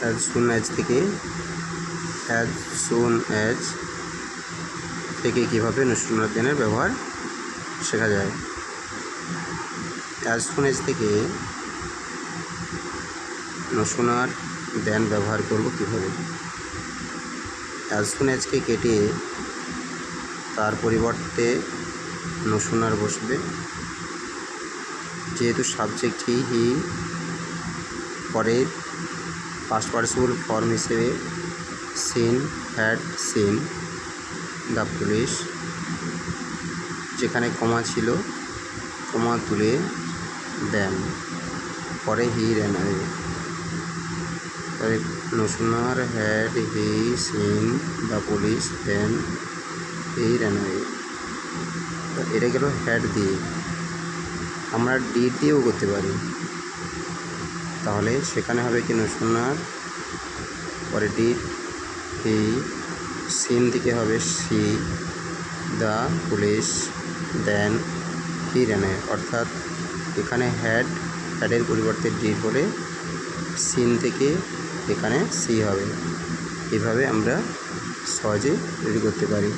As soon as থেকে as soon as থেকে কীভাবে দেনের ব্যবহার শেখা যায়? অ্যাজ সুন অ্যাজ থেকে নসুনার দেন ব্যবহার করব কীভাবে? অ্যাজ সুন অ্যাজকে কেটে তার পরিবর্তে নসুনার বসবে। যেহেতু সাবজেক্ট হি পরে পাস্ট পার্সিবল ফর্ম হিসেবে seen had seen the police. যেখানে কমা ছিল কমা তুলে দেন। পরে he ran no sooner had he seen the police, then he ran এটা গেল হ্যাড দিয়ে। আমরা ডি দিয়েও করতে পারি। তাহলে সেখানে হবে কি নসুনার পরে ডি হি সিন দিকে হবে C, the police, then he রেনে অর্থাৎ এখানে হ্যাড হ্যাডের পরিবর্তে ডি করে সিন থেকে এখানে সি হবে। এভাবে আমরা সহজে রেডি করতে পারি।